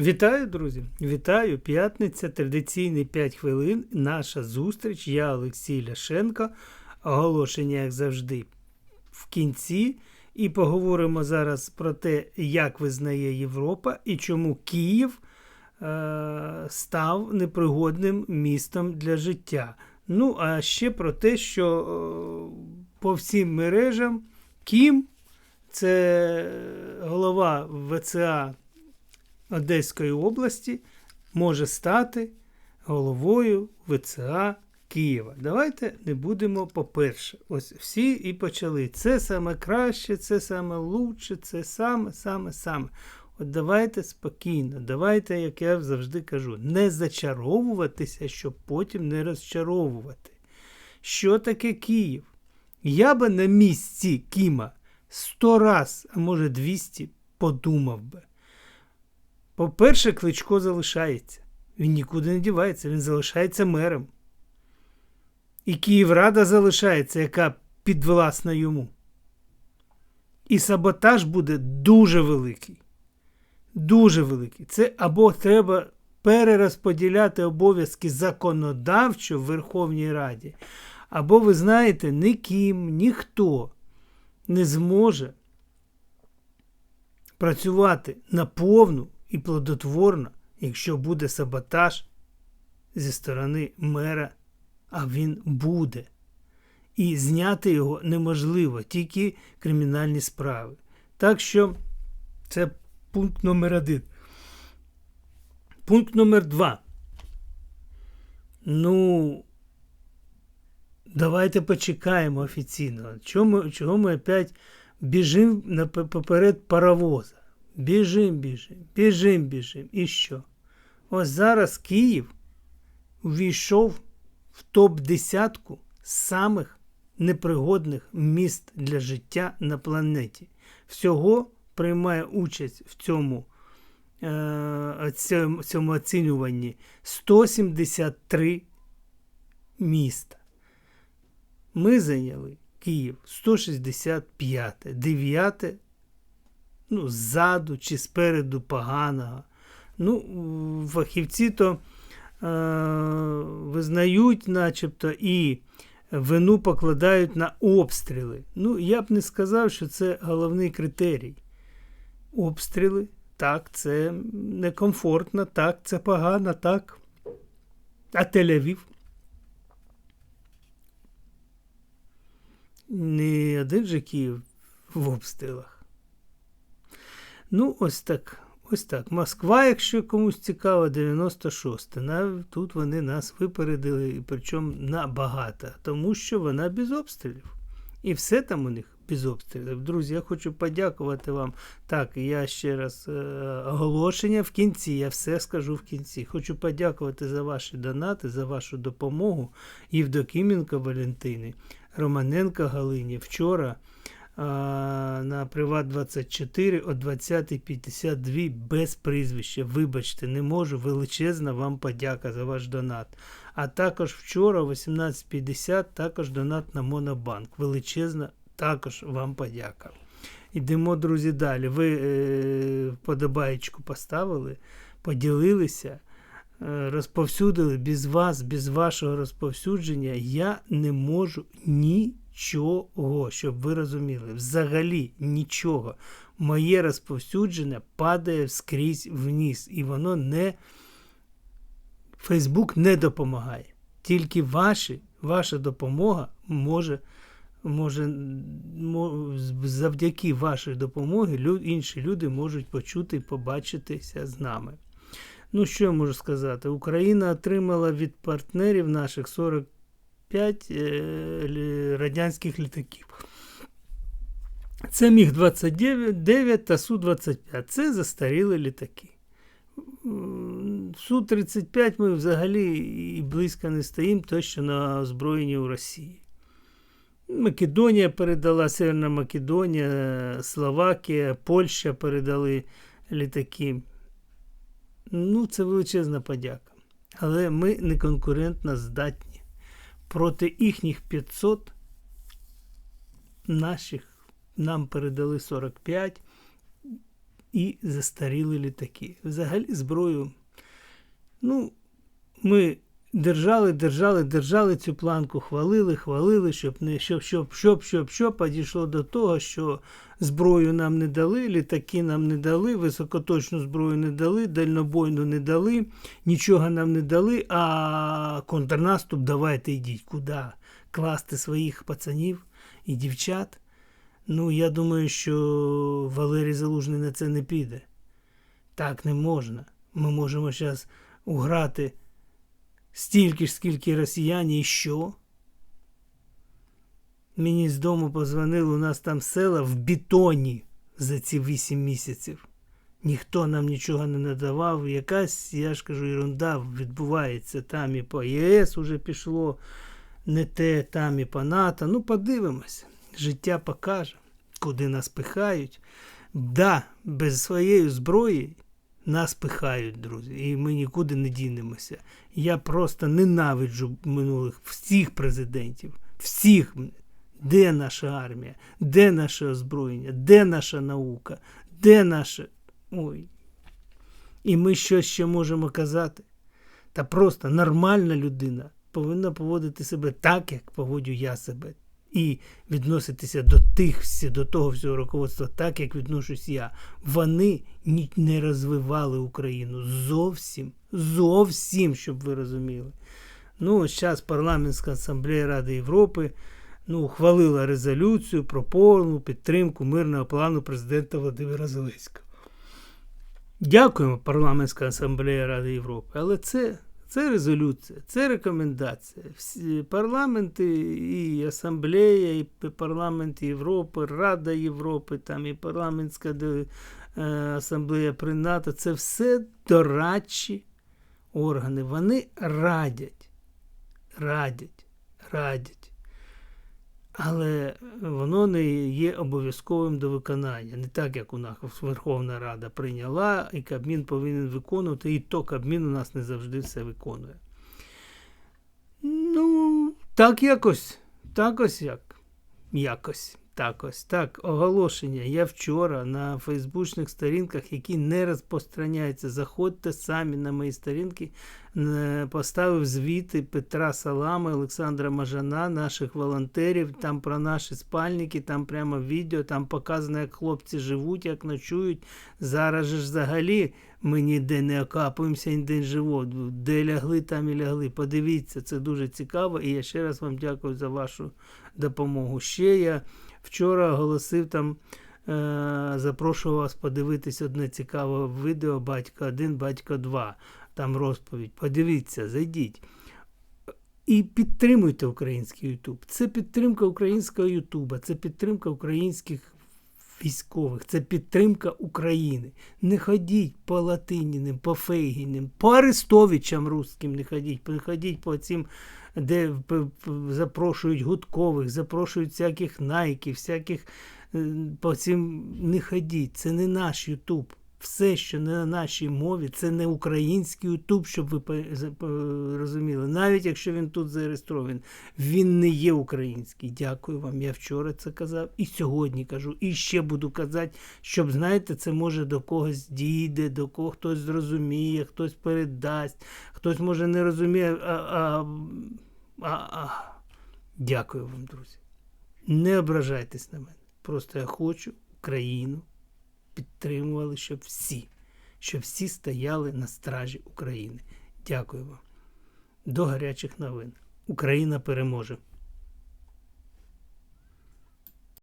Вітаю, друзі! Вітаю! П'ятниця, традиційний 5 хвилин. Наша зустріч. Я Олексій Ляшенко. Оголошення, як завжди, в кінці. І поговоримо зараз про те, як визнає Європа і чому Київ е- став непригодним містом для життя. Ну, а ще про те, що е- по всім мережам Кім, це голова ВЦА Одеської області може стати головою ВЦА Києва. Давайте не будемо по-перше. Ось всі і почали. Це саме краще, це саме лучше, це саме, саме, саме. От давайте спокійно, давайте, як я завжди кажу, не зачаровуватися, щоб потім не розчаровувати. Що таке Київ? Я би на місці Кіма сто раз, а може 200, подумав би. По-перше, Кличко залишається. Він нікуди не дівається, він залишається мером. І Київрада залишається, яка підвласна йому. І саботаж буде дуже великий. Дуже великий. Це або треба перерозподіляти обов'язки законодавчо в Верховній Раді, або, ви знаєте, ніким, ніхто не зможе працювати наповну і плодотворно, якщо буде саботаж зі сторони мера, а він буде. І зняти його неможливо, тільки кримінальні справи. Так що це пункт номер один. Пункт номер два. Ну, давайте почекаємо офіційно. Чого ми, чого ми опять біжимо поперед паровоза? Біжим, біжим, біжим, біжим. І що? Ось зараз Київ увійшов в топ-десятку самих непригодних міст для життя на планеті. Всього приймає участь в цьому е, цьому оцінюванні 173 міста. Ми зайняли Київ 165, 9 ну, ззаду чи спереду поганого. Ну, Фахівці то е, визнають, начебто, і вину покладають на обстріли. Ну, я б не сказав, що це головний критерій. Обстріли, так, це некомфортно, так, це погано, так. А Тель-Авів? Не один же Київ в обстрілах. Ну, ось так. Ось так. Москва, якщо комусь цікаво, 96. та Тут вони нас випередили, причому набагато, тому що вона без обстрілів. І все там у них без обстрілів. Друзі, я хочу подякувати вам. Так, я ще раз е, оголошення в кінці, я все скажу в кінці. Хочу подякувати за ваші донати, за вашу допомогу. Євдокименко Валентини, Романенко Галині. Вчора на Приват 24 о 20.52 без прізвища. Вибачте, не можу. Величезна вам подяка за ваш донат. А також вчора, о 18.50, також донат на Монобанк. Величезна також вам подяка. Йдемо, друзі, далі. Ви е, вподобаєчку поставили, поділилися. Розповсюдили без вас, без вашого розповсюдження, я не можу нічого, щоб ви розуміли, взагалі нічого. Моє розповсюдження падає скрізь вниз, і воно не. Фейсбук не допомагає. Тільки ваші, ваша допомога може, може, завдяки вашій допомогі інші люди можуть почути і побачитися з нами. Ну, що я можу сказати? Україна отримала від партнерів наших 40 5 е, радянських літаків. Це Міг 29 та Су-25. Це застаріли літаки. Су-35 ми взагалі і близько не стоїмо, то що на озброєнні у Росії. Македонія передала, Северна Македонія, Словакія, Польща передали літаки. Ну, це величезна подяка. Але ми не конкурентно здатні проти їхніх 500 наших нам передали 45. і застаріли літаки. Взагалі зброю. Ну, ми держали, держали, держали цю планку, хвалили, хвалили, щоб не щоб, щоб, щоб, щоб, щоб, а до того, що зброю нам не дали, літаки нам не дали, високоточну зброю не дали, дальнобойну не дали, нічого нам не дали, а контрнаступ давайте йдіть. Куди? Класти своїх пацанів і дівчат. Ну, я думаю, що Валерій Залужний на це не піде. Так не можна. Ми можемо зараз уграти стільки ж, скільки росіян, і що? Мені з дому позвонили, у нас там села в бетоні за ці вісім місяців. Ніхто нам нічого не надавав. Якась, я ж кажу, ерунда відбувається там і по ЄС уже пішло, не те, там і по НАТО. Ну, подивимося. Життя покаже, куди нас пихають. Да, без своєї зброї нас пихають, друзі, і ми нікуди не дінемося. Я просто ненавиджу минулих всіх президентів, всіх. Де наша армія? Де наше озброєння? Де наша наука? Де наше. Ой. І ми щось ще можемо казати. Та просто нормальна людина повинна поводити себе так, як поводжу я себе. І відноситися до тих всі, до того всього руководства так, як відношусь я. Вони не розвивали Україну зовсім, зовсім, щоб ви розуміли. Ну, зараз парламентська асамблея Ради Європи ну, ухвалила резолюцію про повну підтримку мирного плану президента Володимира Зеленського. Дякуємо парламентська асамблея Ради Європи, але це, це резолюція, це рекомендація. Всі парламенти і асамблея, і парламент Європи, Рада Європи, там і парламентська е, асамблея при НАТО це все дорадчі органи. Вони радять, радять, радять. Але воно не є обов'язковим до виконання. Не так, як у нас Верховна Рада прийняла, і Кабмін повинен виконувати, і то Кабмін у нас не завжди все виконує. Ну, так якось. Так ось як. Якось. Так ось. Так, оголошення. Я вчора на фейсбучних сторінках, які не розпространяються, заходьте самі на мої сторінки, е, поставив звіти Петра Салами, Олександра Мажана, наших волонтерів, там про наші спальники, там прямо відео, там показано, як хлопці живуть, як ночують. Зараз же взагалі ми ніде не окапуємося, ніде живо. Де лягли, там і лягли. Подивіться, це дуже цікаво. І я ще раз вам дякую за вашу допомогу. Ще я вчора оголосив там. е, запрошував вас подивитись одне цікаве відео Батько 1, Батько 2. Там розповідь. Подивіться, зайдіть. І підтримуйте український Ютуб. Це підтримка українського Ютуба, це підтримка українських військових, це підтримка України. Не ходіть по Латиніним, по Фейгіним, по Арестовичам русським не ходіть, не ходіть по цим, де запрошують гудкових, запрошують всяких найків, всяких е, по цим не ходіть. Це не наш Ютуб. Все, що не на нашій мові, це не український Ютуб, щоб ви розуміли. Навіть якщо він тут зареєстрований, він не є український. Дякую вам. Я вчора це казав і сьогодні кажу, і ще буду казати, щоб знаєте, це може до когось дійде, до кого хтось зрозуміє, хтось передасть, хтось може не розуміє. А, а, а, а. Дякую вам, друзі. Не ображайтесь на мене. Просто я хочу Україну підтримували, щоб всі, щоб всі стояли на стражі України. Дякую вам. До гарячих новин. Україна переможе.